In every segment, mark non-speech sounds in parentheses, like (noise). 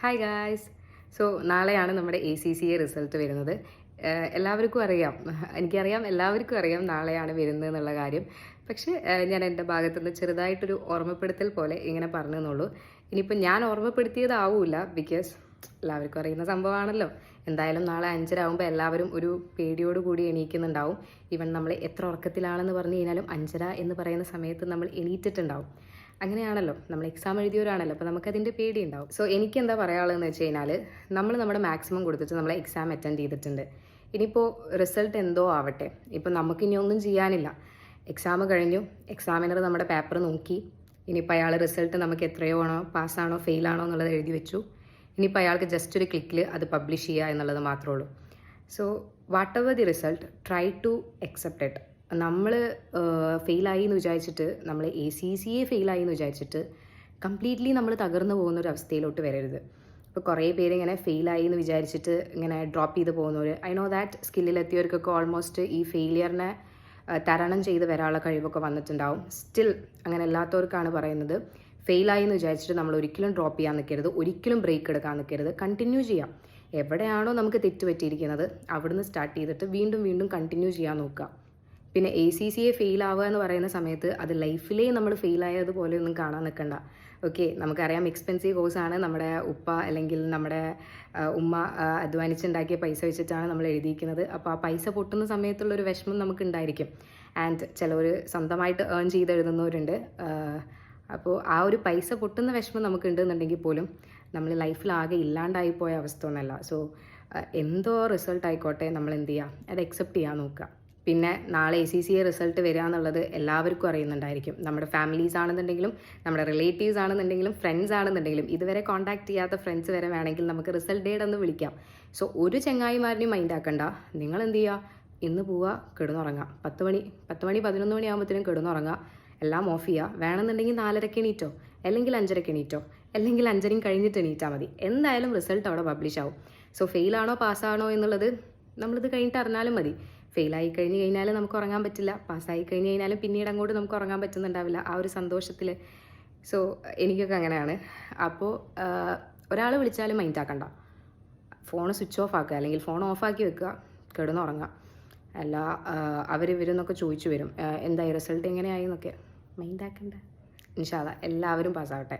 Hi guys so നാളെയാണ് നമ്മുടെ A C C A result വരുന്നത്. എല്ലാവർക്കും അറിയാം. (laughs) എനിക്കറിയാം എല്ലാവർക്കും അറിയാം നാളെയാണ് വരുന്നത് എന്നുള്ള കാര്യം. പക്ഷേ ഞാൻ എന്റെ ഭാഗത്തുനിന്ന് ചെറുതായിട്ടൊരു ഓർമ്മപ്പെടുത്തൽ പോലെ ഇങ്ങനെ പറഞ്ഞെന്നുള്ളൂ. ഇനിയിപ്പോൾ ഞാൻ ഓർമ്മപ്പെടുത്തിയതാവൂല ബിക്കോസ് എല്ലാവർക്കും അറിയുന്ന സംഭവമാണല്ലോ. എന്തായാലും നാളെ അഞ്ചരാകുമ്പോൾ എല്ലാവരും ഒരു പേടിയോട് കൂടി എണീക്കുന്നുണ്ടാവും. ഇവൻ നമ്മൾ എത്ര ഉറക്കത്തിലാണെന്ന് പറഞ്ഞു കഴിഞ്ഞാലും അഞ്ചര എന്ന് പറയുന്ന സമയത്ത് നമ്മൾ എണീറ്റിട്ടുണ്ടാവും. അങ്ങനെയാണല്ലോ. നമ്മൾ എക്സാം എഴുതിയവരാണല്ലോ. അപ്പോൾ നമുക്കതിന്റെ പേടി ഉണ്ടാവും സോ എനിക്ക് എന്താ പറയാനുള്ളതെന്ന് വെച്ച് കഴിഞ്ഞാൽ നമ്മൾ നമ്മുടെ മാക്സിമം കൊടുത്തിട്ട് നമ്മൾ എക്സാം അറ്റൻഡ് ചെയ്തിട്ടുണ്ട്. ഇനിയിപ്പോൾ റിസൾട്ട് എന്തോ ആവട്ടെ. ഇപ്പോൾ നമുക്കിനി ഒന്നും ചെയ്യാനില്ല. എക്സാം കഴിഞ്ഞു. എക്സാമിനർ നമ്മുടെ പേപ്പർ നോക്കി. ഇനിയിപ്പോൾ അയാൾ റിസൾട്ട് നമുക്ക് എത്രയോ ആണോ പാസ്സാണോ ഫെയിലാണോ എന്നുള്ളത് എഴുതി വെച്ചു. ഇനിയിപ്പോൾ അയാൾക്ക് ജസ്റ്റ് ഒരു ക്ലിക്കിൽ അത് പബ്ലിഷ് ചെയ്യുക എന്നുള്ളത് മാത്രമേ ഉള്ളൂ. So whatever the result try to accept it നമ്മൾ ഫെയിലായി എന്ന് വിചാരിച്ചിട്ട് നമ്മൾ എ സി സി എ ഫെയിലായി എന്ന് വിചാരിച്ചിട്ട് കംപ്ലീറ്റ്ലി നമ്മൾ തകർന്നു പോകുന്ന ഒരു അവസ്ഥയിലോട്ട് വരരുത്. ഇപ്പോൾ കുറേ പേര് ഇങ്ങനെ ഫെയിലായി എന്ന് വിചാരിച്ചിട്ട് ഇങ്ങനെ ഡ്രോപ്പ് ചെയ്ത് പോകുന്നവർ ഐ നോ ദാറ്റ് സ്കില്ലിലെത്തിയവർക്കൊക്കെ ഓൾമോസ്റ്റ് ഈ ഫെയിലിയറിനെ തരണം ചെയ്ത് വരാനുള്ള കഴിവൊക്കെ വന്നിട്ടുണ്ടാവും. സ്റ്റിൽ അങ്ങനെ അല്ലാത്തവർക്കാണ് പറയുന്നത്. ഫെയിലായി എന്ന് വിചാരിച്ചിട്ട് നമ്മൾ ഒരിക്കലും ഡ്രോപ്പ് ചെയ്യാൻ നിൽക്കരുത് ഒരിക്കലും ബ്രേക്ക് എടുക്കാൻ നിൽക്കരുത് കണ്ടിന്യൂ ചെയ്യാം. എവിടെയാണോ നമുക്ക് തെറ്റ് പറ്റിയിരിക്കുന്നത് അവിടുന്ന് സ്റ്റാർട്ട് ചെയ്തിട്ട് വീണ്ടും വീണ്ടും കണ്ടിന്യൂ ചെയ്യാൻ നോക്കുക. പിന്നെ A C C A fail ആവുക എന്ന് പറയുന്ന സമയത്ത് അത് ലൈഫിലേ നമ്മൾ ഫെയിൽ ആയതുപോലെ ഒന്നും കാണാൻ നിൽക്കണ്ട. ഓക്കെ നമുക്കറിയാം എക്സ്പെൻസീവ് കോഴ്സാണ് നമ്മുടെ ഉപ്പ അല്ലെങ്കിൽ നമ്മുടെ ഉമ്മ അധ്വാനിച്ചുണ്ടാക്കിയ പൈസ വെച്ചിട്ടാണ് നമ്മൾ എഴുതിയിരിക്കുന്നത്. അപ്പോൾ ആ പൈസ പൊട്ടുന്ന സമയത്തുള്ള ഒരു വിഷമം നമുക്ക് ഉണ്ടായിരിക്കും. ആൻഡ് ചിലവർ സ്വന്തമായിട്ട് ഏൺ ചെയ്ത് എഴുതുന്നവരുണ്ട്. അപ്പോൾ ആ ഒരു പൈസ പൊട്ടുന്ന വിഷമം നമുക്ക് ഉണ്ടെന്നുണ്ടെങ്കിൽ പോലും നമ്മൾ ലൈഫിലാകെ ഇല്ലാണ്ടായി പോയ അവസ്ഥ ഒന്നല്ല. സോ എന്തോ റിസൾട്ട് ആയിക്കോട്ടെ നമ്മൾ എന്ത് ചെയ്യുക അത് അക്സെപ്റ്റ് ചെയ്യാൻ നോക്കുക. പിന്നെ നാളെ A C C A result വരിക എന്നുള്ളത് എല്ലാവർക്കും അറിയുന്നുണ്ടായിരിക്കും. നമ്മുടെ ഫാമിലീസ് ആണെന്നുണ്ടെങ്കിലും നമ്മുടെ റിലേറ്റീവ്സ് ആണെന്നുണ്ടെങ്കിലും ഫ്രണ്ട്സ് ആണെന്നുണ്ടെങ്കിലും ഇതുവരെ കോൺടാക്ട് ചെയ്യാത്ത ഫ്രണ്ട്സ് വരെ വേണമെങ്കിൽ നമുക്ക് റിസൾട്ട് ഡേഡ് ഒന്ന് വിളിക്കാം. സോ ഒരു ചങ്ങായിമാരനെയും മൈൻഡ് ആക്കണ്ട. നിങ്ങൾ എന്ത് ചെയ്യുക ഇന്ന് പോവുക കിടന്നുറങ്ങാം. പത്ത് മണി പത്ത് മണി പതിനൊന്ന് മണി ആകുമ്പോഴത്തേനും കിടന്നുറങ്ങാം. എല്ലാം ഓഫ് ചെയ്യുക വേണമെന്നുണ്ടെങ്കിൽ നാലരക്ക് എണീറ്റോ? അല്ലെങ്കിൽ അഞ്ചരക്ക് എണീറ്റോ? അല്ലെങ്കിൽ അഞ്ചരയും കഴിഞ്ഞിട്ട് എണീറ്റാൽ മതി. എന്തായാലും റിസൾട്ട് അവിടെ പബ്ലിഷ് ആവും. സോ ഫെയിലാണോ പാസ്സാണോ എന്നുള്ളത് നമ്മളിത് കഴിഞ്ഞിട്ട് അറിഞ്ഞാലും മതി. ഫെയിലായി കഴിഞ്ഞ് കഴിഞ്ഞാൽ നമുക്ക് ഉറങ്ങാൻ പറ്റില്ല. പാസ്സായി കഴിഞ്ഞ് കഴിഞ്ഞാലും പിന്നീട് അങ്ങോട്ട് നമുക്ക് ഉറങ്ങാൻ പറ്റുന്നുണ്ടാവില്ല. ആ ഒരു സന്തോഷത്തിൽ സോ എനിക്കൊക്കെ അങ്ങനെയാണ്. അപ്പോൾ ഒരാൾ വിളിച്ചാലും മൈൻഡ് ആക്കണ്ട. ഫോൺ സ്വിച്ച് ഓഫ് ആക്കുക. അല്ലെങ്കിൽ ഫോൺ ഓഫാക്കി വെക്കുക. കിടന്നുറങ്ങുക അല്ല അവർ ഇവരെന്നൊക്കെ ചോദിച്ചു വരും. എന്തായി? റിസൾട്ട് എങ്ങനെയായി എന്നൊക്കെ. മൈൻഡ് ആക്കണ്ട. ഇൻഷാല്ല എല്ലാവരും പാസ്സാവട്ടെ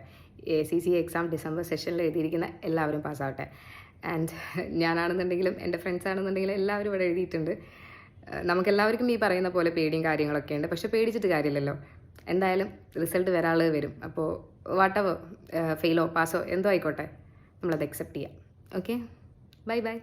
A C C exam December സെഷനിൽ എഴുതിയിരിക്കുന്ന എല്ലാവരും പാസ്സാവട്ടെ ആൻഡ് ഞാനാണെന്നുണ്ടെങ്കിലും എന്റെ ഫ്രണ്ട്സ് ആണെന്നുണ്ടെങ്കിലും എല്ലാവരും ഇവിടെ എഴുതിയിട്ടുണ്ട്. നമുക്കെല്ലാവർക്കും ഈ പറയുന്ന പോലെ പേടിയും കാര്യങ്ങളൊക്കെ ഉണ്ട്. പക്ഷെ പേടിച്ചിട്ട് കാര്യമില്ലല്ലോ. എന്തായാലും റിസൾട്ട് വരാൾ വരും. അപ്പോൾ വാട്ടവർ ഫെയിലോ പാസോ എന്തോ ആയിക്കോട്ടെ. നമ്മളത് അക്സെപ്റ്റ് ചെയ്യാം. Okay bye bye